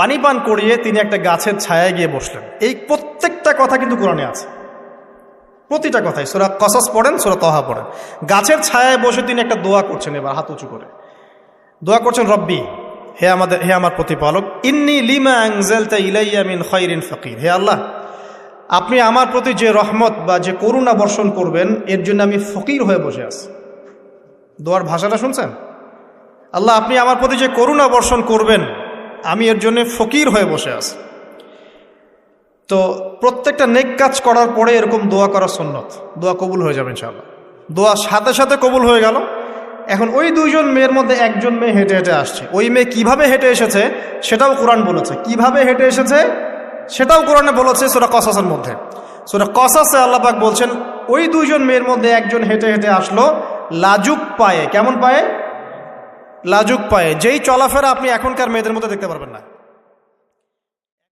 পানি পান করিয়ে তিনি একটা গাছের ছায়ায় গিয়ে বসলেন। এই প্রত্যেকটা কথা কিন্তু কোরআনে আছে। প্রতিটা কথাই। সোরা কসাস পড়েন, সোরা তহা পড়েন। গাছের ছায়ায় বসে তিনি একটা দোয়া করছেন এবার, হাত উঁচু করে। দোয়া করছেন, রব্বি, হে আমাদের, হে আমার প্রতিপালক, ইন্নি লিমা মিন ফকির। হে আল্লাহ, আপনি আমার প্রতি যে রহমত বা যে করুণা বর্ষণ করবেন, এর জন্য আমি ফকির হয়ে বসে আছি। দোয়ার ভাষাটা শুনছেন? আল্লাহ, আপনি আমার প্রতি যে করুণা বর্ষণ করবেন আমি এর জন্য ফকির হয়ে বসে আছি। তো প্রত্যেকটা নেক কাজ করার পরে এরকম দোয়া করা সন্ন্যত দোয়া কবুল হয়ে যাবে ইনশাআল্লাহ। দোয়া সাথে সাথে কবুল হয়ে গেল। এখন ওই দুইজন মেয়ের মধ্যে একজন মেয়ে হেঁটে হেঁটে আসছে। ওই মেয়ে কীভাবে হেঁটে এসেছে সেটাও কোরআন বলেছে। কীভাবে হেঁটে এসেছে সেটাও কোরআনে বলেছে সোরা কসাসের মধ্যে। সোরা কসাসে আল্লাপাক বলছেন, ওই দুইজন মেয়ের মধ্যে একজন হেঁটে হেঁটে আসলো, লাজুক পায়ে। কেমন পায়ে? লাজুক পায়ে। যেই চলাফেরা আপনি এখনকার মেয়েদের মধ্যে দেখতে পারবেন না।